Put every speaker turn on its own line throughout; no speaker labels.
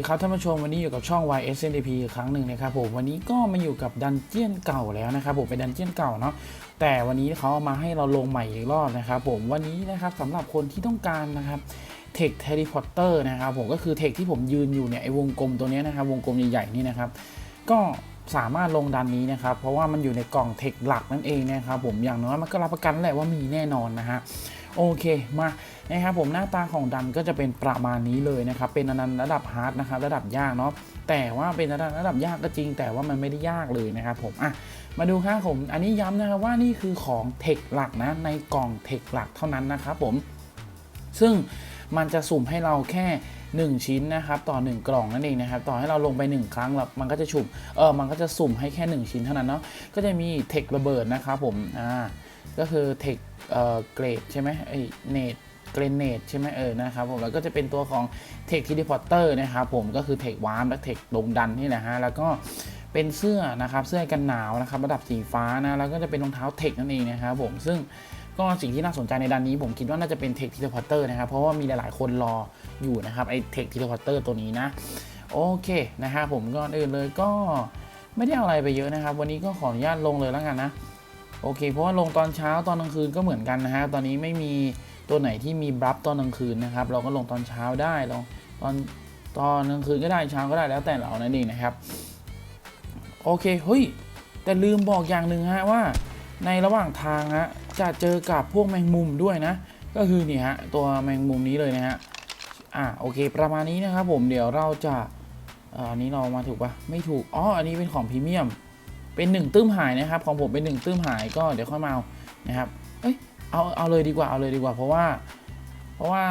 ดีครับท่านผู้ชมวันนี้อยู่กับช่อง YSNDP อีกครั้งหนึ่งนะครับผมวันนี้ก็มาอยู่กับดันเจียนเก่าแล้วนะครับผมเป็นดันเจียนเก่าเนาะแต่วันนี้เขาเอามาให้เราลงใหม่อีกรอบนะครับผมวันนี้นะครับสำหรับคนที่ต้องการนะครับเทคเทเลพอร์เตอร์นะครับผมก็คือเทคที่ผมยืนอยู่เนี่ยไอ้วงกลมตัวนี้นะครับวงกลมใหญ่ๆนี่นะครับก็สามารถลงดันนี้นะครับเพราะว่ามันอยู่ในกล่องเทคหลักนั่นเองนะครับผมอย่างน้อยมันก็รับประกันแหละว่ามีแน่นอนนะฮะ โอเคมานะครับผมหน้าตาของดันก็จะเป็นประมาณนี้เลยนะครับเป็นอนันต์ระดับฮาร์ดนะครับระดับยากเนาะแต่ว่าเป็นระดับระดับยากก็จริง แต่ว่ามันไม่ได้ยากเลยนะครับผมอะมาดูครับผมอันนี้ย้ำนะครับว่านี่คือของเทคหลักนะในกล่องเทคหลักเท่านั้นนะครับผมซึ่งมันจะสุ่มให้เราแค่ 1 ชิ้นนะครับต่อ 1 กล่องนั่นเองนะครับต่อให้เราลงไป 1 ครั้งแล้วมันก็จะฉุมเออมันก็จะสุ่มให้แค่ 1 ชิ้นเท่านั้นเนาะก็จะมีเทคระเบิดนะครับผมอ่า ก็คือเทคเอ่อเกรดใช่ไหมไอเนตเกรเนตใช่ไหมเออนะครับผมแล้วก็จะเป็นตัวของเทคทีดีพอร์เตอร์นะครับผมก็คือเทควาร์มและเทคลงดันนี่แหละฮะแล้วก็เป็นเสื้อนะครับเสื้อกันหนาวนะครับระดับสีฟ้านะแล้วก็จะเป็นรองเท้าเทคนั่นเองนะครับผมซึ่งก็สิ่งที่น่าสนใจในด้านนี้ผมคิดว่าน่าจะเป็นเทคทีพอร์เตอร์นะครับเพราะว่ามีหลายๆคนรออยู่นะครับไอเทคทีพอร์เตอร์ตัวนี้นะโอเคนะครับผมก่อนอื่นเลยก็ไม่ได้อะไรไปเยอะนะครับ วันนี้ก็ขออนุญาตลงเลยแล้วกันนะ โอเค เพราะว่าลงตอนเช้าตอนกลางคืนก็เหมือนกันนะฮะตอนนี้ไม่มีตัวไหนที่มีบลัฟตอนกลางคืนนะครับ เราก็ลงตอนเช้าได้ลงตอนตอนกลางคืนก็ได้เช้าก็ได้แล้วแต่เรานั่นเองนะครับ โอเคเฮ้ยแต่ลืมบอกอย่างหนึ่งฮะว่า ในระหว่างทางฮะจะเจอกับพวกแมงมุมด้วยนะ ก็คือนี่ฮะตัวแมงมุมนี้เลยนะฮะอะโอเค ประมาณนี้นะครับผมเดี๋ยวเราจะอันนี้เรามาถูกปะไม่ถูกอ๋ออันนี้เป็นของพรีเมียม เป็นหนึ่งตื้มหายนะครับ ของผมเป็นหนึ่งตื้มหายก็เดี๋ยวค่อยมาเอานะครับเอ้ยเอาเอาเลยดีกว่าเอาเลยดีกว่าเพราะว่า เพราะว่า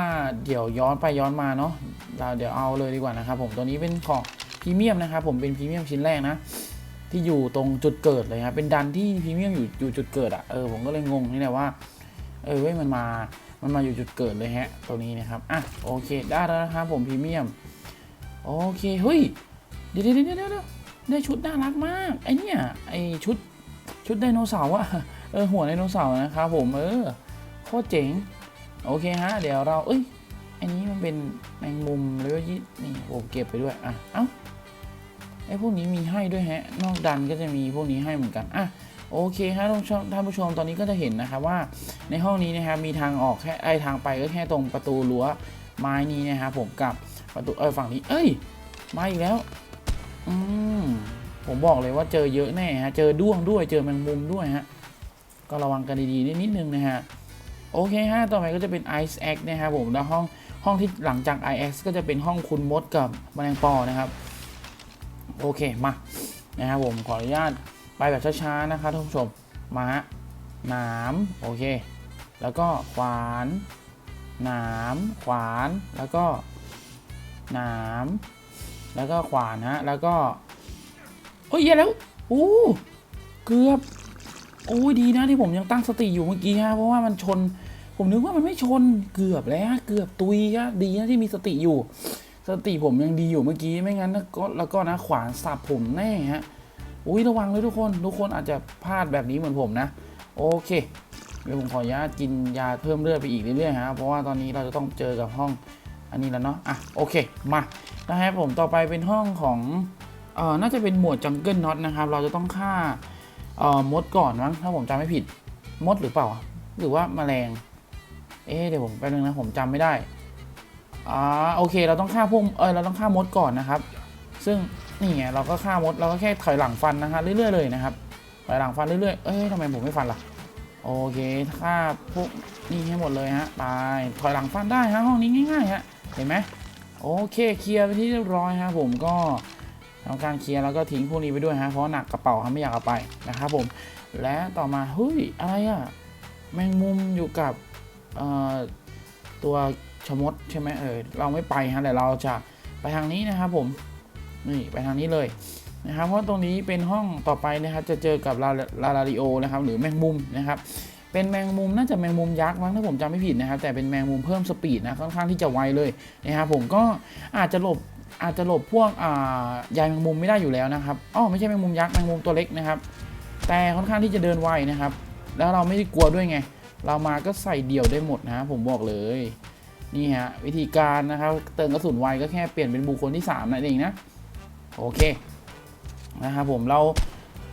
เดี๋ยวย้อนไปย้อนมาเนาะเราเดี๋ยวเอาเลยดีกว่านะครับผมตัวนี้เป็นของพรีเมียมนะครับผมเป็นพรีเมียมชิ้นแรกนะที่อยู่ตรงจุดเกิดเลยครับเป็นดันที่พรีเมียมอยู่อยู่จุดเกิดอะ่ะเออผมก็เลยงงนี่แหละว่าเออเว้ยมันมามันมาอยู่จุดเกิดเลยฮะตัวนี้นะครับอะโอเคได้แล้วนะครับผมพรีเมียมโอเคเฮ้ยเดี๋ยวเดี๋ยวเดี๋ยวเดี๋ยว ได้ชุดน่ารักมาก ไอเนี่ยไอชุดชุดไดโนเสาร์อะเออหัวไดโนเสาร์นะครับผมเออโคตรเจ๋ง โอเคฮะ เดี๋ยวเราเอ้ยอันนี้มันเป็นแมงมุมเลยว่ายี่นี่ผมเก็บไปด้วยอะเอ้าไอพวกนี้มีให้ด้วยฮะ นอกดันก็จะมีพวกนี้ให้เหมือนกันอะโอเคฮะท่านผู้ชมท่านผู้ชมตอนนี้ก็จะเห็นนะครับว่าในห้องนี้นะครับมีทางออกแค่ไอทางไปก็แค่ตรงประตูรั้วไม้นี้นะครับผมกับประตูเออฝั่งนี้ เอ้ยมาอีกแล้ว อืมผมบอกเลยว่าเจอเยอะแน่ฮะ เจอด้วงด้วย เจอแมงมุมด้วยฮะ ก็ระวังกันดีๆนิดนิดนึงนะฮะ โอเคฮะ ต่อไปก็จะเป็น Ice X นะครับผม แล้วห้องห้องที่หลังจาก Ice X ก็จะเป็นห้องคุณมดกับแมลงปอนะครับ โอเคมา นะครับผม ขออนุญาตไปแบบช้าๆนะครับท่านผู้ชม มาฮะหนามโอเค แล้วก็ขวานหนามขวาน แล้วก็หนาม แล้วก็ขวานฮะ แล้วก็ โอ้ยเหี้ยแล้วอู้เกือบโอ้ยดีนะที่ผมยังตั้งสติอยู่เมื่อกี้ฮะเพราะว่ามันชน ผมนึกว่ามันไม่ชนเกือบแล้วเกือบตุยฮะดีนะที่มีสติอยู่ สติผมยังดีอยู่เมื่อกี้ไม่งั้นก็แล้วก็นะขวานสับผมแน่ฮะอุ้ยระวังเลยทุกคน ทุกคนอาจจะพลาดแบบนี้เหมือนผมนะ โอเคเดี๋ยวผมขออนุญาตกินยาเพิ่มเลือดไปอีกเรื่อยๆฮะเพราะว่าตอนนี้เราจะต้องเจอกับห้อง อันนี้แล้วเนาะอะโอเคมานะครับผมต่อไปเป็นห้องของเอ่อน่าจะเป็นหมวดจังเกิลน็อตนะครับ เราจะต้องฆ่าเอ่อมดก่อนมั้งถ้าผมจำไม่ผิดมดหรือเปล่า หรือว่าแมลง เอ๊เดี๋ยวผมแป๊บนึงนะผมจำไม่ได้อ่าโอเค เราต้องฆ่าพวกเออเราต้องฆ่ามดก่อนนะครับ ซึ่งนี่ไงเราก็ฆ่ามดเราก็แค่ถอยหลังฟันนะฮะเรื่อยๆเลยนะครับถอยหลังฟันเรื่อยๆเอ้ยทำไมผมไม่ฟันล่ะโอเคฆ่าพวกนี่ให้หมดเลยฮะไปถอยหลังฟันได้ฮะห้องนี้ง่ายๆฮะ เห็นไหมโอเคเคลียร์ไปที่เรียบร้อยฮะผมก็ทำการเคลียร์แล้วก็ทิ้งพวกนี้ไปด้วยฮะเพราะหนักกระเป๋าครับไม่อยากเอาไปนะครับผมและต่อมาเฮ้ยอะไรอะแมงมุมอยู่กับตัวชมดใช่ไหมเออเราไม่ไปฮะแต่เราจะไปทางนี้นะครับผมนี่ไปทางนี้เลยนะครับเพราะตรงนี้เป็นห้องต่อไปนะครับจะเจอกับลาลาลาริโอนะครับหรือแมงมุมนะครับ เป็นแมงมุมน่าจะแมงมุมยักษ์มั้งถ้าผมจำไม่ผิดนะครับ แต่เป็นแมงมุมเพิ่มสปีดนะค่อนข้างที่จะไวเลยนะครับผมก็อาจจะหลบอาจจะหลบพวกอ่ายายแมงมุมไม่ได้อยู่แล้วนะครับอ๋อไม่ใช่แมงมุมยักษ์แมงมุมตัวเล็กนะครับ แต่ค่อนข้างที่จะเดินไวนะครับ แล้วเราไม่ได้กลัวด้วยไง เรามาก็ใส่เดี่ยวได้หมดนะผมบอกเลยนี่ฮะวิธีการนะครับเติมกระสุนไวก็แค่เปลี่ยนเป็นบุคคลที่3นั่นเองนะโอเคนะครับผมเรา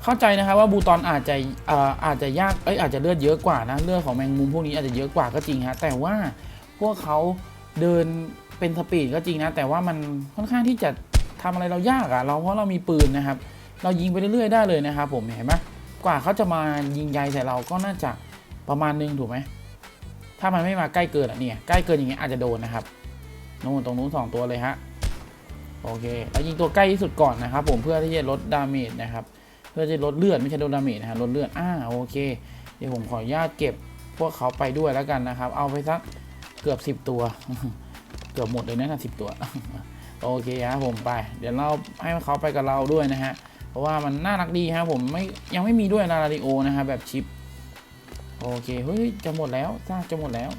เข้าใจนะครับว่าบูตอนอาจจะออาจจะยากเอ้ยอาจจะเลือดเยอะกว่านะเลือดของแมงมุมพวกนี้อาจจะเยอะกว่าก็จริงฮะแต่ว่าพวกเขาเดินเป็นสปีดก็จริงนะ แต่ว่ามันค่อนข้างที่จะทำอะไรเรายากอะเราเพราะเรามีปืนนะครับ เรายิงไปเรื่อยๆได้เลยนะครับผมเห็นไหมกว่าเขาจะมายิงใยใส่เราก็น่าจะประมาณนึงถูกไหมถ้ามันไม่มาใกล้เกินอะเนี่ยใกล้เกินอย่างเงี้ยอาจจะโดนนะครับนู่นตรงนู้นสองตัวเลยฮะโอเคแล้วยิงตัวใกล้ที่สุดก่อนนะครับผมเพื่อที่จะลดดาเมจนะครับ พื่อจะลดเลือดไม่ใช่ลดดาเมจนะฮะลดเลือดอ่าโอเค เดี๋ยวผมขออนุญาตเก็บพวกเขาไปด้วยแล้วกันนะครับ เอาไปสักเกือบ 10 ตัว เกือบหมดเลยนะสิบตัว โอเคครับผมไป เดี๋ยวเราให้เขาไปกับเราด้วยนะฮะ เพราะว่ามันน่ารักดีครับผมไม่ยังไม่มีด้วยนาราดิโอนะครับแบบชิป โอเคเฮ้ยจะหมดแล้วซากจะหมดแล้ว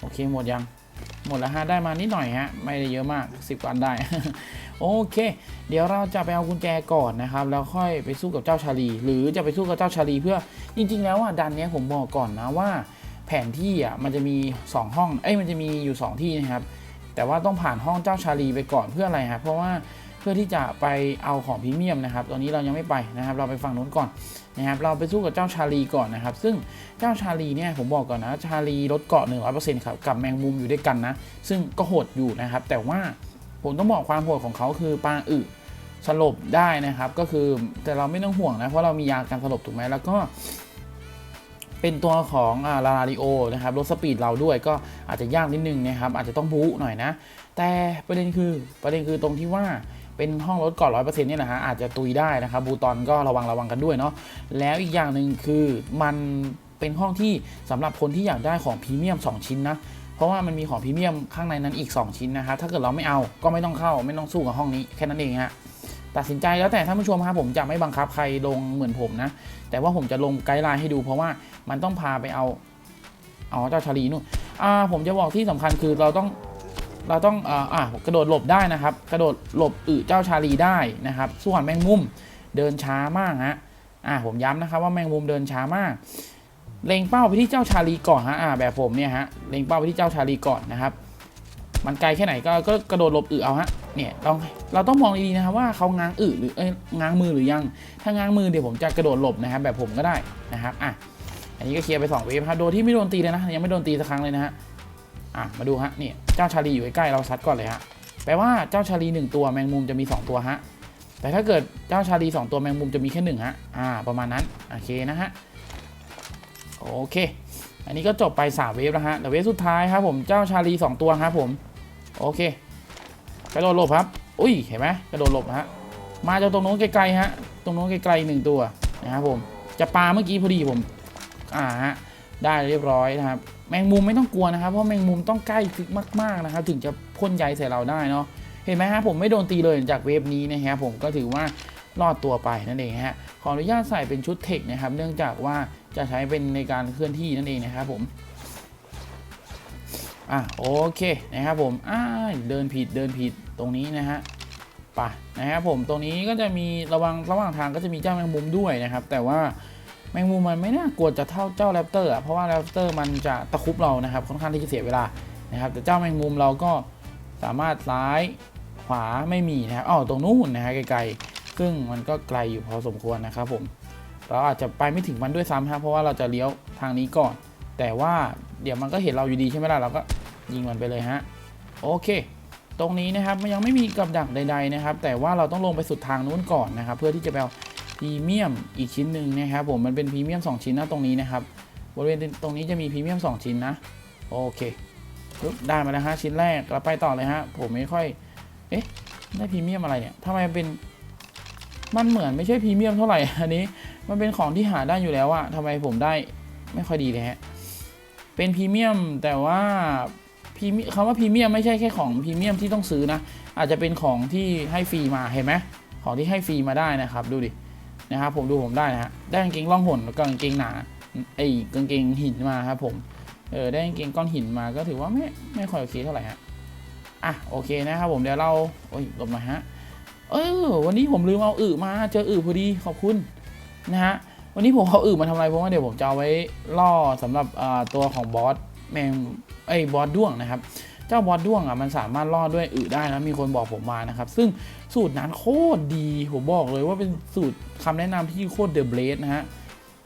โอเคหมดยัง หมดแล้วฮะได้มานิดหน่อยฮะไม่ได้เยอะมาก 10กวันได้ โอเค เดี๋ยวเราจะไปเอากุญแจก่อนนะครับ แล้วค่อยไปสู้กับเจ้าชาลี หรือจะไปสู้กับเจ้าชาลี เพื่อจริง ๆ แล้วอะดันเนี้ยผมบอกก่อนนะว่า แผนที่อะมันจะมี 2 ห้องเอ้ยมันจะมีอยู่ 2 ที่นะครับแต่ว่าต้องผ่านห้องเจ้าชาลีไปก่อนเพื่ออะไรฮะเพราะว่า พื่อที่จะไปเอาของพรีเมียมนะครับตอนนี้เรายังไม่ไปนะครับ เราไปฝั่งนู้นก่อนนะครับเราไปสู้กับเจ้าชาลีก่อนนะครับ ซึ่งเจ้าชาลีเนี่ยผมบอกก่อนนะชาลีลดเกาะ100%ครับกับแมงมุมอยู่ด้วยกันนะ ซึ่งก็โหดอยู่นะครับ แต่ว่าผมต้องบอกความโหดของเขาคือปลาอึสลบได้นะครับ ก็คือแต่เราไม่ต้องห่วงนะเพราะเรามียาการสลบถูกไหมแล้วก็เป็นตัวของอาลาลาริโอนะครับลดสปีดเราด้วยก็อาจจะยากนิดนึงนะครับอาจจะต้องบู๊หน่อยนะ แต่ประเด็นคือประเด็นคือตรงที่ว่า เป็นห้องรถก่อนร้อยเปอร์เซ็นต์เนี่ยนะฮะอาจจะตุยได้นะครับบูตอนก็ระวังระวังกันด้วยเนาะแล้วอีกอย่างหนึ่งคือมันเป็นห้องที่สำหรับคนที่อยากได้ของพรีเมียม 2 ชิ้นนะเพราะว่ามันมีของพรีเมียมข้างในนั้นอีก 2 ชิ้นนะครับถ้าเกิดเราไม่เอาก็ไม่ต้องเข้าไม่ต้องสู้กับห้องนี้แค่นั้นเองฮะตัดสินใจแล้วแต่ท่านผู้ชมครับผมจะไม่บังคับใครลงเหมือนผมนะ แต่ว่าผมจะลงไกด์ไลน์ให้ดู เพราะว่ามันต้องพาไปเอาเอาเจ้าชาลีนู่นอ่าผมจะบอกที่สำคัญคือเราต้อง เราต้องอ่ากระโดดหลบได้นะครับ กระโดดหลบอึเจ้าชาลีได้นะครับ ส่วนแมงมุมเดินช้ามากฮะอ่าผมย้ำนะครับว่าแมงมุมเดินช้ามาก เล็งเป้าไปที่เจ้าชาลีก่อนฮะอ่าแบบผมเนี่ยฮะเล็งเป้าไปที่เจ้าชาลีก่อนนะครับ มันไกลแค่ไหนก็ก็กระโดดหลบอึเอาฮะเนี่ยต้องเราต้องมองดีๆนะครับว่าเขาง้างอึหรือเอ้ยง้างมือหรือยัง ถ้าง้างมือเดี๋ยวผมจะกระโดดหลบนะครับแบบผมก็ได้นะครับอะอันนี้ก็เคลียร์ไป2เวฟครับโดยที่ไม่โดนตีเลยนะยังไม่โดนตีสักครั้งเลยนะฮะ อะมาดูฮะนี่เจ้าชาลีอยู่ใกล้ๆเราซัดก่อนเลยฮะแปลว่าเจ้าชาลีหนึ่งตัวแมงมุมจะมี 2 ตัวฮะแต่ถ้าเกิดเจ้าชาลี 2 ตัวแมงมุมจะมีแค่หนึ่งฮะอ่าประมาณนั้นโอเคนะฮะโอเค อันนี้ก็จบไป 3 เวฟแล้วฮะแต่เวฟสุดท้ายครับผมเจ้าชาลี 2 ตัวครับผมโอเคกระโดดหลบครับอุ้ยเห็นไหมกระโดดหลบฮะมาจากตรงโน้นไกลๆฮะตรงโน้นไกลๆหนึ่งตัวนะครับผมจะปาเมื่อกี้พอดีผมอ่าฮะ ได้เรียบร้อยนะครับ แมงมุมไม่ต้องกลัวนะครับ เพราะแมงมุมต้องใกล้ฟิกมาก ๆนะครับ ถึงจะพ่นใยใส่เราได้เนาะเห็นไหมฮะผมไม่โดนตีเลยจากเวฟนี้นะฮะผมก็ถือว่ารอดตัวไปนั่นเองฮะขออนุญาตใส่เป็นชุดเทคนะครับ เนื่องจากว่าจะใช้เป็นในการเคลื่อนที่นั่นเองนะครับผมอะโอเคนะครับผมอ่าเดินผิดเดินผิดตรงนี้นะฮะไปนะครับผมตรงนี้ก็จะมีระวังระหว่างทางก็จะมีเจ้าแมงมุมด้วยนะครับ แต่ว่า แมงมุมมันไม่น่ากลัวจะเท่าเจ้าแรปเตอร์อะเพราะว่าแรปเตอร์มันจะตะครุบเรานะครับค่อนข้างที่จะเสียเวลานะครับแต่เจ้าแมงมุมเราก็สามารถซ้ายขวาไม่มีนะครับอ๋อตรงนู้นนะฮะไกลๆซึ่งมันก็ไกลอยู่พอสมควรนะครับผมเราอาจจะไปไม่ถึงมันด้วยซ้ำครับเพราะว่าเราจะเลี้ยวทางนี้ก่อน แต่ว่าเดี๋ยวมันก็เห็นเราอยู่ดีใช่ไหมล่ะเราก็ยิงมันไปเลยฮะโอเค ตรงนี้นะครับมันยังไม่มีกับดักใด ๆนะครับ แต่ว่าเราต้องลงไปสุดทางนู้นก่อนนะครับ เพื่อที่จะไปเอา พรีเมียมอีกชิ้นหนึ่งนะครับผมมันเป็นพรีเมียม2 ชิ้นนะตรงนี้นะครับบริเวณตรงนี้จะมีพรีเมียม2 ชิ้นนะ โอเคปึ๊บได้มาแล้วฮะชิ้นแรกเราไปต่อเลยฮะผมไม่ค่อยเอ๊ะได้พรีเมียมอะไรเนี่ยทำไมเป็นมันเหมือนไม่ใช่พรีเมียมเท่าไหร่อันนี้มันเป็นของที่หาได้อยู่แล้วอะทำไมผมได้ไม่ค่อยดีเลยฮะเป็นพรีเมียมแต่ว่าพรีมคำว่าพรีเมียมไม่ใช่แค่ของพรีเมียมที่ต้องซื้อนะอาจจะเป็นของที่ให้ฟรีมาเห็นไหมของที่ให้ฟรีมาได้นะครับ ดูดิ นะครับผมดูผมได้นะฮะได้กางเกงล่องหนแล้วก็กางเกงหนาไอ้กางเกงหินมาครับผมเออได้กางเกงก้อนหินมาก็ถือว่าไม่ไม่ค่อยโอเคเท่าไหร่ฮะอะโอเคนะครับผมเดี๋ยวเราโอ้ยหลบหน่อยฮะเออวันนี้ผมลืมเอาอึมาเจออึพอดีขอบคุณนะฮะวันนี้ผมเอาอื่นมาทำอะไรเพราะว่าเดี๋ยวผมจะเอาไว้ล่อสำหรับตัวของบอสแมงไอ้บอสด้วงนะครับ เจ้าบอสด้วงอะมันสามารถรอดด้วยอึได้นะมีคนบอกผมมานะครับ ซึ่งสูตรนั้นโคตรดีผมบอกเลยว่าเป็นสูตรคำแนะนำที่โคตรเดอะเบรดนะฮะ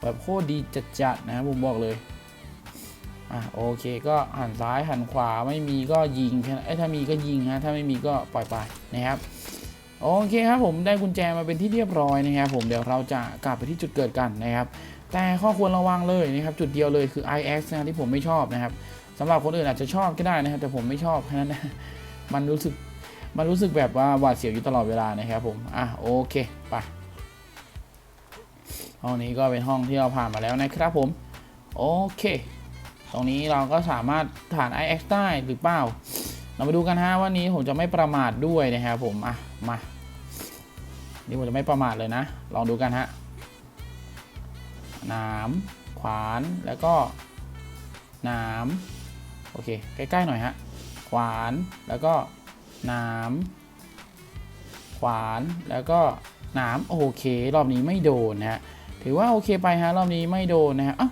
แบบโคตรดีจัดๆนะผมบอกเลยอะโอเคก็หันซ้ายหันขวาไม่มีก็ยิงแค่นั้นเอ้ถ้ามีก็ยิงฮะถ้าไม่มีก็ปล่อยไปนะครับโอเคครับผมได้กุญแจมาเป็นที่เรียบร้อยนะครับผมเดี๋ยวเราจะกลับไปที่จุดเกิดกันนะครับ แต่ข้อควรระวังเลยนะครับจุดเดียวเลยคือ IX นะที่ผมไม่ชอบนะครับ สำหรับคนอื่นอาจจะชอบก็ได้นะครับแต่ผมไม่ชอบแค่นั้นนะมันรู้สึกมันรู้สึกแบบว่าหวาดเสียวอยู่ตลอดเวลานะครับผมอะโอเคไปห้องนี้ก็เป็นห้องที่เราผ่านมาแล้วนะครับผมโอเค ตรงนี้เราก็สามารถผ่าน IX ได้หรือเปล่า เรามาดูกันฮะวันนี้ผมจะไม่ประมาทด้วยนะครับผมอะมานี่ผมจะไม่ประมาทเลยนะ ลองดูกันฮะหนามขวานแล้วก็หนาม โอเค ใกล้ๆหน่อยฮะ ขวาน แล้วก็หนามขวาน แล้วก็หนามโอเค รอบนี้ไม่โดนนะฮะ ถือว่าโอเคไปฮะ รอบนี้ไม่โดนนะฮะอ้าว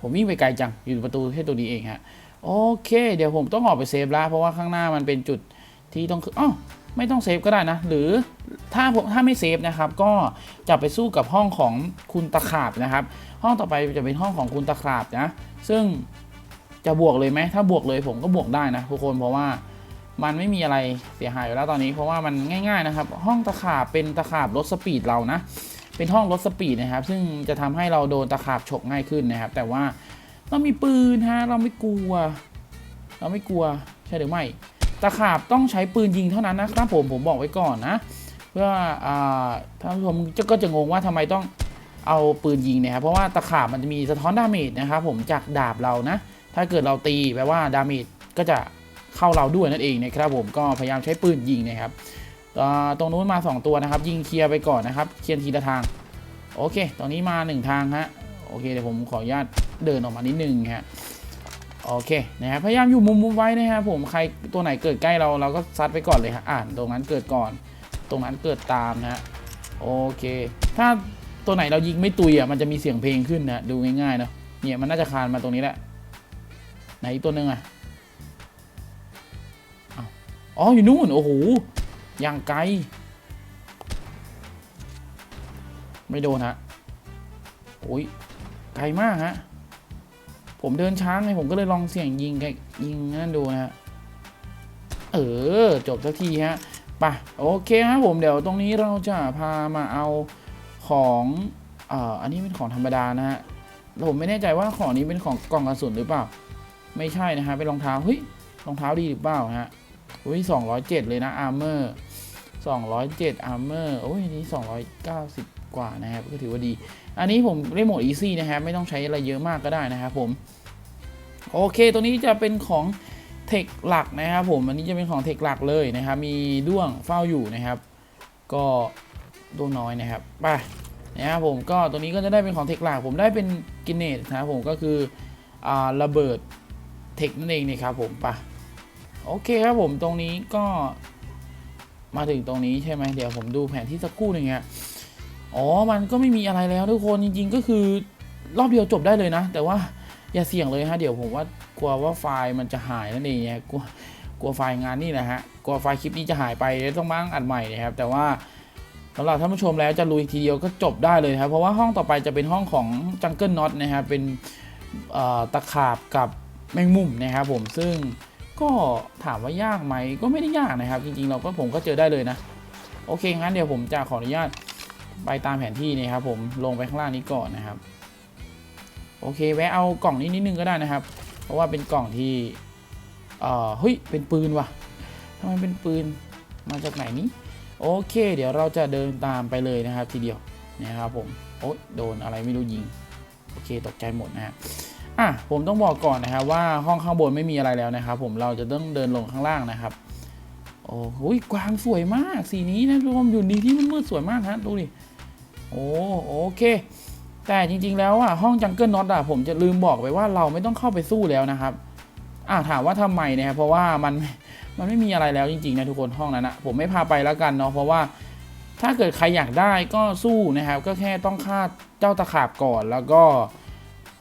ผมวิ่งไปไกลจัง อยู่ประตูแค่ตัวนี้เองฮะ โอเค เดี๋ยวผมต้องออกไปเซฟแล้วเพราะว่าข้างหน้ามันเป็นจุดที่ต้องคืออ้าวไม่ต้องเซฟก็ได้นะ หรือถ้าผมถ้าไม่เซฟนะครับ ก็จะไปสู้กับห้องของคุณตะขาบนะครับ ห้องต่อไปจะเป็นห้องของคุณตะขาบนะ ซึ่ง จะบวกเลยไหมถ้าบวกเลยผมก็บวกได้นะทุกคนเพราะว่ามันไม่มีอะไรเสียหายอยู่แล้วตอนนี้เพราะว่ามันง่ายๆนะครับ ห้องตะขาบเป็นตะขาบลดสปีดเรานะ เป็นห้องลดสปีดนะครับ ซึ่งจะทำให้เราโดนตะขาบฉกง่ายขึ้นนะครับ แต่ว่าเรามีปืนฮะเราไม่กลัว เราไม่กลัวใช่หรือไม่ตะขาบต้องใช้ปืนยิงเท่านั้นนะครับผมผมบอกไว้ก่อนนะ เพื่ออ่าท่านผู้ชมก็จะงงว่าทำไมต้องเอาปืนยิงนะครับเพราะว่าตะขาบมันจะมีสะท้อนดาเมจนะครับผมจากดาบเรานะ ถ้าเกิดเราตีแปลว่าดาเมจก็จะเข้าเราด้วยนั่นเองนะครับผมก็พยายามใช้ปืนยิงนะครับตรงนู้นมา 2 ตัวนะครับ ยิงเคลียร์ไปก่อนนะครับ เคลียร์ทีละทาง โอเคตรงนี้มา 1 ทางฮะโอเคเดี๋ยวผมขออนุญาตเดินออกมานิดนึงฮะโอเคนะครับพยายามอยู่มุมมุมไว้นะครับผมใครตัวไหนเกิดใกล้เราเราก็ซัดไปก่อนเลยฮะอ่านตรงนั้นเกิดก่อน ตรงนั้นเกิดตามนะฮะโอเค ถ้าตัวไหนเรายิงไม่ตุยอะมันจะมีเสียงเพลงขึ้นนะดูง่ายๆเนาะเนี่ยมันน่าจะคานมาตรงนี้แหละ ไหนตัวหนึ่งอะอ๋ออยู่นู่น โอ้โหอย่างไกล ไม่โดนฮะโอ้ยไกลมากฮะ ผมเดินช้าไงผมก็เลยลองเสี่ยงยิงไกยิงนั่นดูนะฮะเออ จบสักทีฮะไปโอเคครับผมเดี๋ยวตรงนี้เราจะพามาเอาของเอ่ออันนี้เป็นของธรรมดานะฮะแล้วผมไม่แน่ใจว่าของนี้เป็นของกล่องกระสุนหรือเปล่า ไม่ใช่นะฮะเป็นรองเท้าเฮ้ยรองเท้าดีหรือเปล่าฮะอุ้ยสองร้อยเจ็ดเลยนะอาร์เมอร์สองร้อยเจ็ดอาร์เมอร์โอ้ยนี้สองร้อยเก้าสิบกว่านะครับก็ถือว่าดี อันนี้ผมเล่นโหมดอีซี่นะครับไม่ต้องใช้อะไรเยอะมากก็ได้นะครับผม โอเค ตัวนี้จะเป็นของเทคหลักนะครับผมอันนี้จะเป็นของเทคหลักเลยนะครับ มีด้วงเฝ้าอยู่นะครับ ก็ด้วงน้อยนะครับไปนะครับผมก็ตัวนี้ก็จะได้เป็นของเทคหลักผมได้เป็นกินเนตนะครับผมก็คืออ่าระเบิด เทคนั่นเองนี่ครับผมปะโอเคครับผมตรงนี้ก็มาถึงตรงนี้ใช่ไหมเดี๋ยวผมดูแผนที่สักครู่หนึ่งฮะอ๋อ มันก็ไม่มีอะไรแล้วทุกคนจริง ๆ ก็คือรอบเดียวจบได้เลยนะ แต่ว่าอย่าเสี่ยงเลยฮะเดี๋ยวผมว่ากลัวว่าไฟล์มันจะหายนั่นเองเนี่ยกลัวกลัวไฟล์งานนี่แหละฮะกลัวไฟล์คลิปนี้จะหายไปต้องมาอัดใหม่นะครับ แต่ว่าสำหรับท่านผู้ชมแล้วจะลุยทีเดียวก็จบได้เลยครับเพราะว่าห้องต่อไปจะเป็นห้องของจังเกิลน็อตนะครับเป็นตะขาบกับ แมงมุมนะครับผมซึ่งก็ถามว่ายากไหมก็ไม่ได้ยากนะครับ จริงๆเราก็ผมก็เจอได้เลยนะ โอเคงั้นเดี๋ยวผมจะขออนุญาตไปตามแผนที่นะครับผมลงไปข้างล่างนี้ก่อนนะครับ โอเคแวะเอากล่องนี้นิดนึงก็ได้นะครับ เพราะว่าเป็นกล่องที่เอ่อเฮ้ยเป็นปืนว่ะทำไมเป็นปืนมาจากไหนนี้โอเค เดี๋ยวเราจะเดินตามไปเลยนะครับ ทีเดียวนะครับผมโอ๊ยโดนอะไรไม่รู้ยิง โอเคตกใจหมดนะฮะ อะผมต้องบอกก่อนนะครับว่าห้องข้างบนไม่มีอะไรแล้วนะครับผมเราจะต้องเดินลงข้างล่างนะครับ โอ้โหกวางสวยมากสีนี้นะรวมอยู่ดีที่มืดๆสวยมากฮะดูดิโอ้โอเค แต่จริงๆแล้วอะห้องจังเกิลน็อตอะผมจะลืมบอกไปว่าเราไม่ต้องเข้าไปสู้แล้วนะครับอะถามว่าทำไมนะครับเพราะว่ามันมันไม่มีอะไรแล้วจริงๆนะทุกคนห้องนั้นนะผมไม่พาไปแล้วกันเนาะเพราะว่าถ้าเกิดใครอยากได้ก็สู้นะครับ ก็แค่ต้องฆ่าเจ้าตะขาบก่อนแล้วก็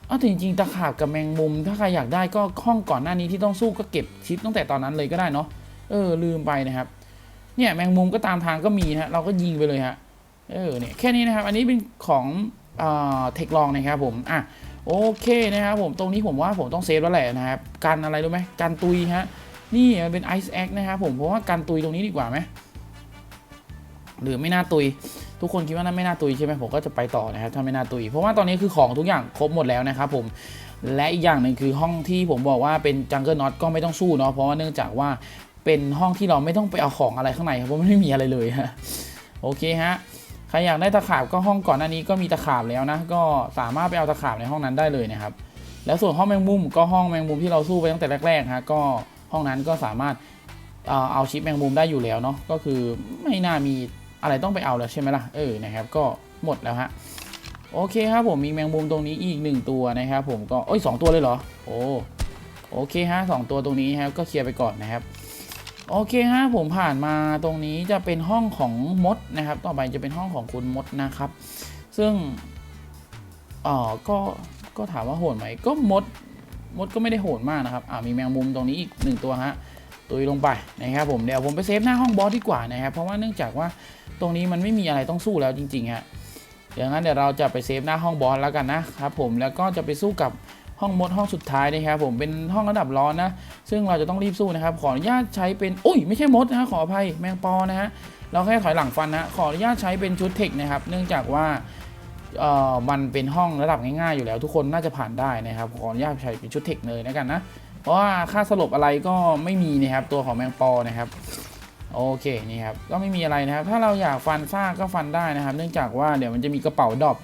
เอาแต่จริงๆตะขาบกับแมงมุม ถ้าใครอยากได้ก็ห้องก่อนหน้านี้ที่ต้องสู้ก็เก็บชิปตั้งแต่ตอนนั้นเลยก็ได้เนาะเออลืมไปนะครับ เนี่ยแมงมุมก็ตามทางก็มีฮะเราก็ยิงไปเลยฮะเออเนี่ยแค่นี้นะครับอันนี้เป็นของเอ่อเทคลองนะครับผมอะโอเคนะครับผมตรงนี้ผมว่าผมต้องเซฟแล้วแหละนะครับกันอะไรรู้ไหมกันตุยฮะนี่มันเป็นไอซ์แอคนะครับผมเพราะว่ากันตุยตรงนี้ดีกว่าไหม หรือไม่น่าตุย ทุกคนคิดว่านั่นไม่น่าตุยใช่ไหมผมก็จะไปต่อนะครับถ้าไม่น่าตุย เพราะว่าตอนนี้คือของทุกอย่างครบหมดแล้วนะครับผมและอีกอย่างหนึ่งคือห้องที่ผมบอกว่าเป็นจังเกิลน็อตก็ไม่ต้องสู้เนาะเพราะว่าเนื่องจากว่าเป็นห้องที่เราไม่ต้องไปเอาของอะไรข้างในครับเพราะไม่มีอะไรเลยฮะโอเคฮะใครอยากได้ตะขาบก็ห้องก่อนหน้านี้ก็มีตะขาบแล้วนะก็สามารถไปเอาตะขาบในห้องนั้นได้เลยนะครับแล้วส่วนห้องแมงมุมก็ห้องแมงมุมที่เราสู้ไปตั้งแต่แรกๆฮะก็ห้องนั้นก็สามารถเอ่อเอาชิปแมงมุมได้อยู่แล้วเนาะก็คือไม่น่ามี อะไรต้องไปเอาแล้วใช่ไหมล่ะเออนะครับก็หมดแล้วฮะโอเคครับผมมีแมงมุมตรงนี้อีกหนึ่งตัวนะครับผมก็เอ้ยสองตัวเลยเหรอโอ้โอเคฮะสองตัวตรงนี้ครับก็เคลียร์ไปก่อนนะครับโอเคฮะผมผ่านมาตรงนี้จะเป็นห้องของมดนะครับ ต่อไปจะเป็นห้องของคุณมดนะครับ ซึ่งอ๋อก็ก็ถามว่าโหดไหมก็มดมดก็ไม่ได้โหดมากนะครับอ่ามีแมงมุมตรงนี้อีกหนึ่งตัวฮะตุยลงไปนะครับผมเดี๋ยวผมไปเซฟหน้าห้องบอสดีกว่านะครับ เพราะว่าเนื่องจากว่า ตรงนี้มันไม่มีอะไรต้องสู้แล้วจริงๆฮะเดี๋ยวงั้นเดี๋ยวเราจะไปเซฟหน้าห้องบอสแล้วกันนะครับผมแล้วก็จะไปสู้กับห้องมดห้องสุดท้ายนะครับผมเป็นห้องระดับร้อนนะ ซึ่งเราจะต้องรีบสู้นะครับ ขออนุญาตใช้เป็นอุ้ยไม่ใช่มดนะฮะขออภัยแมงปอนะฮะเราแค่ถอยหลังฟันนะขออนุญาตใช้เป็นชุดเทคนะครับ เนื่องจากว่าเอ่อมันเป็นห้องระดับง่ายๆอยู่แล้ว ทุกคนน่าจะผ่านได้นะครับขออนุญาตใช้เป็นชุดเทคเลยแล้วกันนะเพราะว่าค่าสลบอะไรก็ไม่มีนะครับตัวของแมงปอนะครับ โอเคนี่ครับก็ไม่มีอะไรนะครับ ถ้าเราอยากฟันซากก็ฟันได้นะครับ เนื่องจากว่าเดี๋ยวมันจะมีกระเป๋าดอป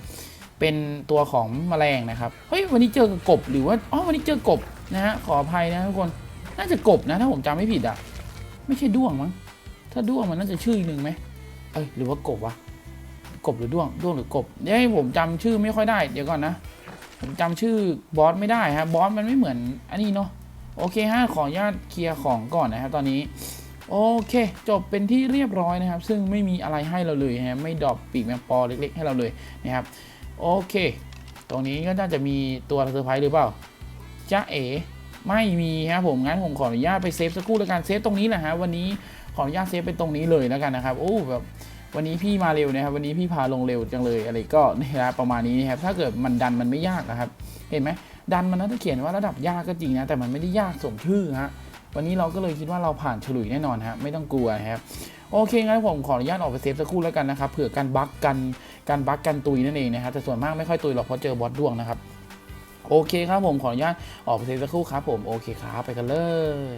เป็นตัวของแมลงนะครับเฮ้ยวันนี้เจอกบกบหรือว่าอ๋อวันนี้เจอกบนะฮะขออภัยนะทุกคนน่าจะกบนะถ้าผมจำไม่ผิดอะไม่ใช่ด้วงมั้งถ้าด้วงมันน่าจะชื่ออีกหนึ่งไหมเอ้ยหรือว่ากบวะกบหรือด้วงด้วงหรือกบเดี๋ยวให้ผมจำชื่อไม่ค่อยได้เดี๋ยวก่อนนะผมจำชื่อบอสไม่ได้ครับบอสมันไม่เหมือนอันนี้เนาะโอเคฮะขออนุญาตเคลียร์ของก่อนนะครับตอนนี้ โอเค จบเป็นที่เรียบร้อยนะครับ ซึ่งไม่มีอะไรให้เราเลยนะไม่ดรอปปีกแมงปอเล็ก ๆ ให้เราเลยนะครับโอเค ตรงนี้ก็น่าจะมีตัวเซอร์ไพรส์หรือเปล่าจ้าเอ๋ไม่มีครับผมงั้นผมขออนุญาตไปเซฟสักครู่แล้วกันเซฟตรงนี้แหละฮะวันนี้ขออนุญาตเซฟเป็นตรงนี้เลยแล้วกันนะครับโอ้แบบวันนี้พี่มาเร็วนะครับวันนี้พี่พาลงเร็วจังเลยอะไรก็นี่นะประมาณนี้นะครับถ้าเกิดมันดันมันไม่ยากนะครับ เห็นไหมดันมันน่าจะเขียนว่าระดับยากก็จริงนะแต่มันไม่ได้ยากสมชื่อฮะ วันนี้เราก็เลยคิดว่าเราผ่านฉลุยแน่นอนฮะไม่ต้องกลัวครับโอเคงั้นผมขออนุญาตออกไปเซฟสักครู่แล้วกันนะครับเผื่อการบั๊กกันการบั๊กกันตุยนั่นเองนะครับแต่ส่วนมากไม่ค่อยตุยหรอกเพราะเจอบอสด้วงนะครับโอเคครับผมขออนุญาตออกไปเซฟสักครู่ครับผมโอเคครับไปกันเลย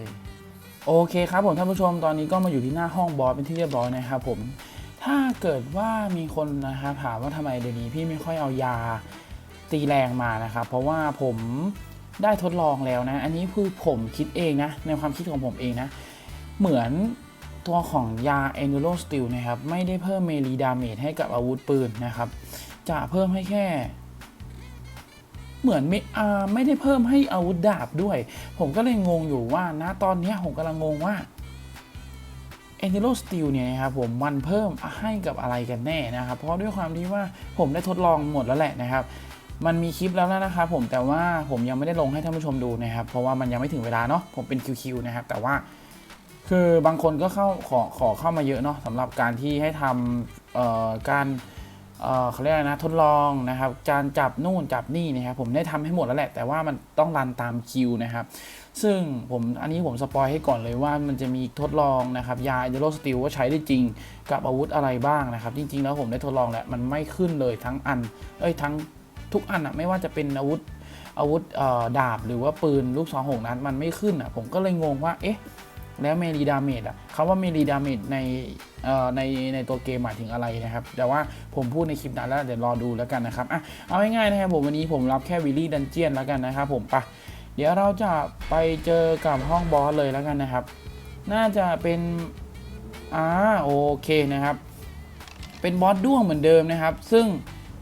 โอเคครับผมท่านผู้ชมตอนนี้ก็มาอยู่ที่หน้าห้องบอสเป็นที่เรียบร้อยนะครับผมถ้าเกิดว่ามีคนนะครับถามว่าทำไมเดี๋ยวนี้พี่ไม่ค่อยเอายาตีแรงมานะครับเพราะว่าผม ได้ทดลองแล้วนะ อันนี้คือผมคิดเองนะ ในความคิดของผมเองนะ เหมือนตัวของยา e n u r o Steel นะครับ ไม่ได้เพิ่มเมลีดาเมจให้กับอาวุธปืนนะครับ จะเพิ่มให้แค่ เหมือนไม่อาไม่ได้เพิ่มให้อาวุธดาบด้วย ผมก็เลยงงอยู่ว่านะตอนนี้ผมกำลังงงว่า e n u r o Steel เนี่ยนะครับผมมันเพิ่มให้กับอะไรกันแน่นะครับ เพราะด้วยความที่ว่าผมได้ทดลองหมดแล้วแหละนะครับ มันมีคลิปแล้วนะครับผมแต่ว่าผมยังไม่ได้ลงให้ท่านผู้ชมดูนะครับ เพราะว่ามันยังไม่ถึงเวลาเนาะผมเป็นคิวๆนะครับ แต่ว่าคือบางคนก็เข้าขอขอเข้ามาเยอะเนาะสำหรับการที่ให้ทำเอ่อการเอ่อเขาเรียกอะไรนะทดลองนะครับการจับนู่นจับนี่นะครับผมได้ทำให้หมดแล้วแหละ แต่ว่ามันต้องรันตามคิวนะครับ ซึ่งผมอันนี้ผมสปอยให้ก่อนเลยว่ามันจะมีทดลองนะครับยาเดโรสติลว่าใช้ได้จริงกับอาวุธอะไรบ้างนะครับ จริง ๆ แล้วผมได้ทดลองแล้วมันไม่ขึ้นเลยทั้งอันเอ้ยทั้ง ทุกอันอะไม่ว่าจะเป็นอาวุธอาวุธดาบหรือว่าปืนลูกซองหกนัดมันไม่ขึ้นอะผมก็เลยงงว่าเอ๊ะแล้วเมลีดาเมจอะคำว่าเมลีดาเมจในในในตัวเกมหมายถึงอะไรนะครับ แต่ว่าผมพูดในคลิปนั้นแล้วเดี๋ยวรอดูแล้วกันนะครับอะเอาง่ายๆนะครับผมวันนี้ผมรับแค่วิลลี่ดันเจียนแล้วกันนะครับผมปะเดี๋ยวเราจะไปเจอกับห้องบอสเลยแล้วกันนะครับ น่าจะเป็นอ่าโอเคนะครับ เป็นบอสด้วงเหมือนเดิมนะครับ ซึ่ง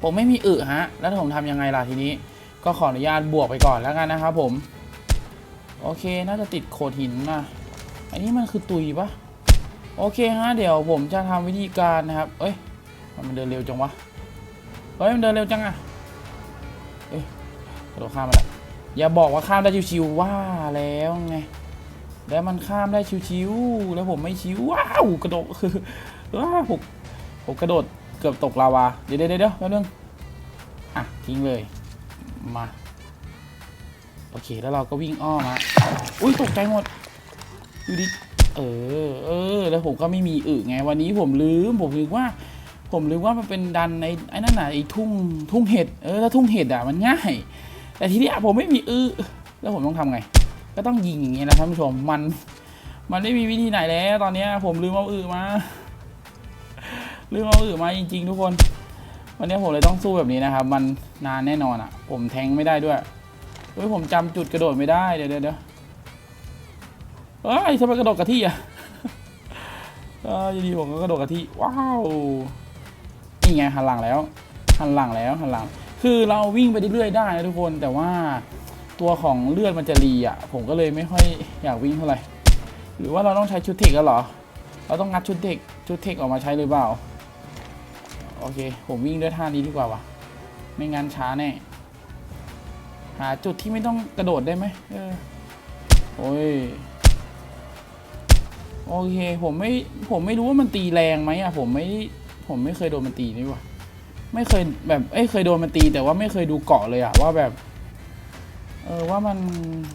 ผมไม่มีอึฮะ แล้วผมทำยังไงล่ะทีนี้ ก็ขออนุญาตบวกไปก่อนแล้วกันนะครับผม โอเค น่าจะติดโขดหินนะอันนี้มันคือตุยปะโอเคฮะ เดี๋ยวผมจะทำวิธีการนะครับ เอ้ย มันเดินเร็วจังวะ เฮ้ย มันเดินเร็วจังอะเอ้ยสโดดข้ามมาแล้วอย่าบอกว่าข้ามได้ชิวๆว่าแล้วไง แล้วมันข้ามได้ชิวๆแล้วผมไม่ชิวว้าวกระโดดคือว้าวผมผมกระโดด เกือบตกลาวา เดี๋ยวเดี๋ยวเดี๋ยวแป๊บนึงอะ ทิ้งเลย มา โอเค แล้วเราก็วิ่งอ้อมมาอุ้ย ตกใจหมดอยู่ดิ เออ เออ แล้วผมก็ไม่มีอึไง วันนี้ผมลืม ผมลืมว่า ผมลืมว่ามันเป็นดันในไอ้นั่นน่ะไอ้ทุ่ง ทุ่งเห็ด เออแล้วทุ่งเห็ดอะ มันง่าย แต่ทีเนี้ยผมไม่มีอึ แล้วผมต้องทำไง ก็ต้องยิงอย่างเงี้ยนะท่านผู้ชม มัน มันไม่มีวิธีไหนแล้ว ตอนเนี้ยผมลืมเอาอึมา ลืมเอาอึมาจริง ๆ ทุกคน วันนี้ผมเลยต้องสู้แบบนี้นะครับ มันนานแน่นอนอะ ผมแทงไม่ได้ด้วยเฮ้ยผมจำจุดกระโดดไม่ได้เดี๋ยวเดี๋ยวเดี๋ยวเอ้ยทำไมกระโดดกะที่อะเอออยู่ดีผมก็กระโดดกะที่ว้าวนี่ไงหันหลังแล้วหันหลังแล้วหันหลัง คือเราวิ่งไปเรื่อยๆได้นะทุกคนแต่ว่าตัวของเลือดมันจะรีอะ ผมก็เลยไม่ค่อยอยากวิ่งเท่าไหร่หรือว่าเราต้องใช้ชุดเทคกันเหรอ เราต้องงัดชุดเทคชุดเทคออกมาใช้หรือเปล่า โอเค ผมวิ่งด้วยท่านี้ดีกว่าวะไม่งั้นช้าแน่ หาจุดที่ไม่ต้องกระโดดได้ไหมเออโอ้ยโอเค ผมไม่ ผมไม่รู้ว่ามันตีแรงไหมอะผมไม่ ผมไม่เคยโดนมันตีนี่ว่าไม่เคยแบบเอ้ยเคยโดนมันตี แต่ว่าไม่เคยดูเกาะเลยอะว่าแบบ เออว่ามัน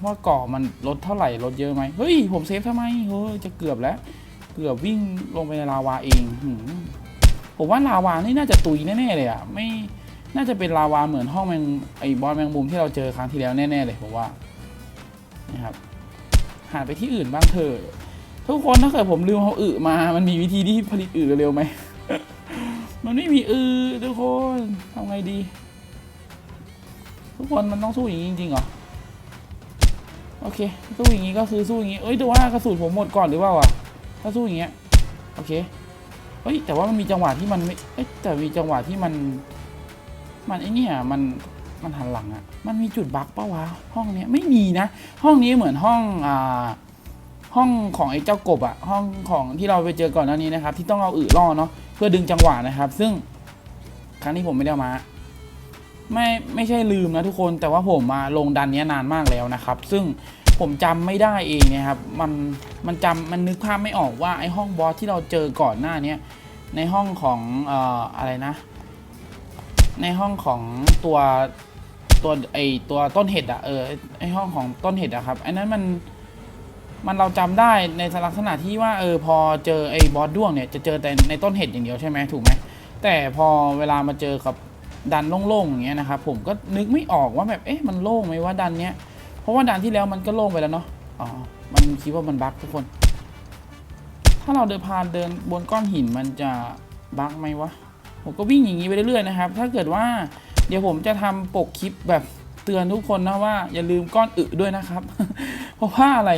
ว่าเกาะมันลดเท่าไหร่ลดเยอะไหมเฮ้ยผมเซฟทำไมเฮ้ยจะเกือบแล้ว เกือบวิ่งลงไปในลาวาเองหืม ผมว่าลาวานี่น่าจะตุยแน่ๆเลยอะไม่น่าจะเป็นลาวาเหมือนห้องแมงไอบอสแมงมุมที่เราเจอครั้งที่แล้วแน่ๆเลยผมว่านะครับหาไปที่อื่นบ้างเถอะทุกคนถ้าเกิดผมลืมเอาอึมา มันมีวิธีที่ผลิตอึเร็วไหมมันไม่มีอึทุกคนทำไงดี ทุกคนมันต้องสู้อย่างนี้จริงๆเหรอโอเคสู้อย่างนี้ก็คือสู้อย่างนี้เอ้ยแต่ว่ากระสุนผมหมดก่อนหรือเปล่าอะถ้าสู้อย่างเงี้ยโอเค เฮ้ยแต่ว่ามันมีจังหวะที่มันไม่เอ้ยแต่มีจังหวะที่มัน มันไอเนี่ยมันมันหันหลังอะมันมีจุดบั๊กปะวะห้องเนี้ยไม่มีนะ ห้องนี้เหมือนห้องอ่าห้องของไอ้เจ้ากบอะห้องของที่เราไปเจอก่อนหน้านี้นะครับ ที่ต้องเอาอึล่อเนาะเพื่อดึงจังหวะนะครับ ซึ่งครั้งนี้ผมไม่ได้มาไม่ไม่ใช่ลืมนะทุกคนแต่ว่าผมมาลงดันนี้นานมากแล้วนะครับ ซึ่ง ผมจำไม่ได้เองนะครับ มันมันจำมันนึกภาพไม่ออกว่าไอ้ห้องบอสที่เราเจอก่อนหน้าเนี้ยในห้องของเอ่ออะไรนะ ในห้องของตัวตัวไอตัวต้นเห็ดอะเออไอห้องของต้นเห็ดอะครับอันนั้นมันมันเราจำได้ในลักษณะที่ว่าเออพอเจอไอ้บอสด้วงเนี่ยจะเจอแต่ในต้นเห็ดอย่างเดียวใช่ไหมถูกไหมแต่พอเวลามาเจอกับดันโล่งๆอย่างเงี้ยนะครับผมก็นึกไม่ออกว่าแบบเอ๊ะมันโล่งไหมว่าดันเนี้ย เพราะว่าดันที่แล้วมันก็โล่งไปแล้วเนาะอ๋อมันคิดว่ามันบั๊กทุกคน ถ้าเราเดินผ่านเดินบนก้อนหินมันจะบั๊กไหมวะผมก็วิ่งอย่างนี้ไปเรื่อยๆนะครับ ถ้าเกิดว่าเดี๋ยวผมจะทำปกคลิปแบบเตือนทุกคนนะว่าอย่าลืมก้อนอึด้วยนะครับ เพราะว่าอะไร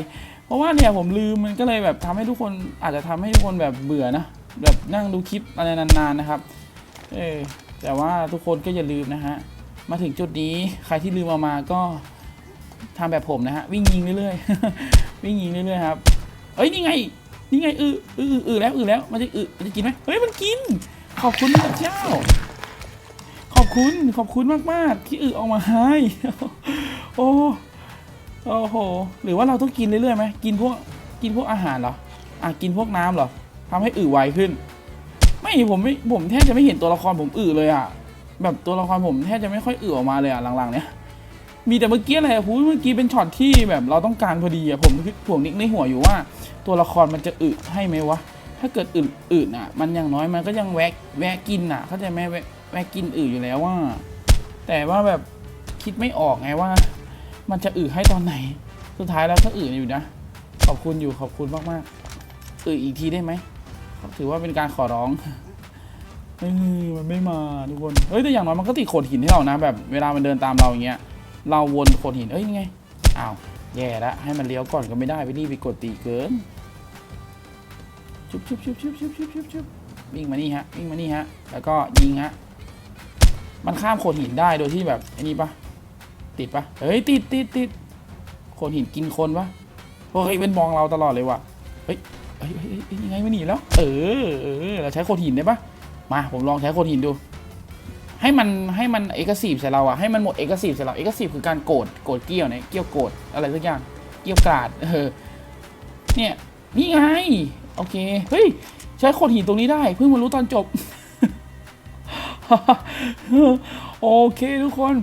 เพราะว่าเนี่ยผมลืมมันก็เลยแบบทำให้ทุกคนอาจจะทำให้ทุกคนแบบเบื่อนะแบบนั่งดูคลิปอะไรนานๆนะครับ เออแต่ว่าทุกคนก็อย่าลืมนะฮะ มาถึงจุดนี้ใครที่ลืมเอามาก็ ทำแบบผมนะฮะวิ่งยิงเรื่อยๆ วิ่งยิงเรื่อยๆครับเอ้ยนี่ไงนี่ไงอืออืออือแล้วอือแล้วมันจะอือมันจะกินไหมเฮ้ยมันกิน ขอบคุณพระเจ้า ขอบคุณขอบคุณมากๆ ที่อือออกมาให้โอ้โอ้โหหรือว่าเราต้องกินเรื่อยๆไหมกินพวกกินพวกอาหารเหรออะกินพวกน้ำเหรอทำให้อืดไวขึ้น ไม่ผมไม่ผมแทบจะไม่เห็นตัวละครผมอืดเลยอะแบบตัวละครผมแทบจะไม่ค่อยอืดออกมาเลยอะหลังๆ เนี้ย มีแต่เมื่อกี้อะไรอะพูเมื่อกี้เป็นช็อตที่แบบเราต้องการพอดีอะผมคือผมนิกในหัวอยู่ว่า ตัวละครมันจะอึให้ไหมวะ ถ้าเกิดอึดอึดอะ มันอย่างน้อยมันก็ยังแวะแวะกินอะ เข้าใจไหมแวะแวะกินอึอยู่แล้วว่า แต่ว่าแบบคิดไม่ออกไงว่า มันจะอึให้ตอนไหน สุดท้ายแล้วก็อึอยู่นะ ขอบคุณอยู่ขอบคุณมากๆอึอีกทีได้ไหมถือว่าเป็นการขอร้องเฮ้ยมันไม่มาทุกคน เฮ้ยแต่อย่างน้อยมันก็ติดโขดหินให้เรานะ แบบเวลามันเดินตามเราอย่างเงี้ย เราวนโขดหิน เอ้ยยังไง อ้าว แย่ละให้มันเลี้ยวก่อนก็ไม่ได้ไปรีบไปกดตีเกิน ชุบชุบชุบชุบชุบชุบชุบชุบวิ่งมานี่ฮะ วิ่งมานี่ฮะ แล้วก็ยิงฮะ มันข้ามโขดหินได้โดยที่แบบไอ้นี่ปะติดปะเฮ้ย ติดติดติดโขดหินกินคนปะเฮ้ยเป็นมองเราตลอดเลยว่ะ เฮ้ยเฮ้ยเฮ้ยเฮ้ยยังไงไม่หนีแล้ว เออเออเราใช้โขดหินได้ปะมา ผมลองใช้โขดหินดู ให้มันให้มันเอกสีใส่เราอะให้มันหมดเอกสีใส่เราเอกสีคือการโกรธโกรธเกี้ยวเนี่ยเกี้ยวโกรธอะไรสักอย่างเกี้ยวกราดเออเนี่ยนี่ไงโอเคเฮ้ยใช้โขดหินตรงนี้ได้ เพิ่งมารู้ตอนจบ โอเคทุกคน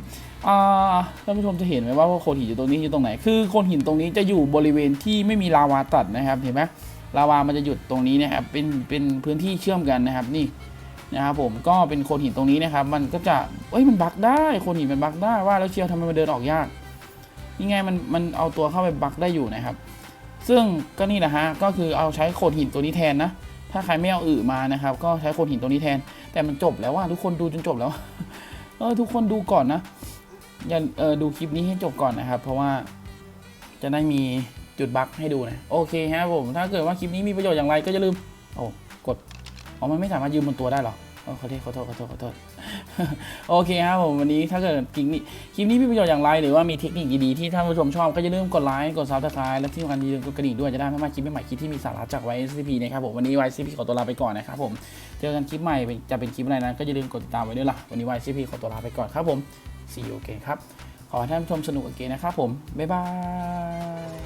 ท่านผู้ชมจะเห็นไหมว่าโขดหินอยู่ตรงนี้อยู่ตรงไหน คือโขดหินตรงนี้จะอยู่บริเวณที่ไม่มีลาวาตัดนะครับ เห็นไหมลาวามันจะหยุดตรงนี้นะครับ เป็นเป็นพื้นที่เชื่อมกันนะครับ นี่ นะครับผมก็เป็นโขดหินตรงนี้นะครับ มันก็จะเอ้ยมันบักได้โขดหินมันบักได้ว่าแล้วเชียวทำไมมันเดินออกยากนี่ไงมันมันเอาตัวเข้าไปบักได้อยู่นะครับ ซึ่งก็นี่แหละฮะก็คือเอาใช้โขดหินตัวนี้แทนนะถ้าใครไม่เอาอื่มานะครับ ก็ใช้โขดหินตัวนี้แทน แต่มันจบแล้วว่าทุกคนดูจนจบแล้วเออทุกคนดูก่อนนะอย่าเออดูคลิปนี้ให้จบก่อนนะครับ เพราะว่าจะได้มีจุดบั๊กให้ดูนะ โอเคฮะผม ถ้าเกิดว่าคลิปนี้มีประโยชน์อย่างไรก็อย่าลืม โอ้ กด อ๋อ มันไม่สามารถยืมบนตัวได้หรอเออขอโทษขอโทษขอโทษขอโทษ โอเคครับผมวันนี้ถ้าเกิดคลิปนี้คลิปนี้มีประโยชน์อย่างไร หรือว่ามีเทคนิคดีๆที่ท่านผู้ชมชอบก็อย่าลืมกดไลค์กดซับสไครต์และที่สำคัญอย่าลืมกดกระดิ่งด้วยจะได้ไม่พลาดคลิปใหม่ๆคลิปที่มีสาระจาก YSCP นะครับผมวันนี้ YSCP ขอตัวลาไปก่อนนะครับผมเจอกันคลิปใหม่จะเป็นคลิปอะไรนั้นก็อย่าลืมกดติดตามไว้ด้วยล่ะวันนี้ YSCP ขอตัวลาไปก่อนครับผม see you again ครับขอให้ท่านผู้ชมสนุกโอเคนะครับผมบ๊ายบาย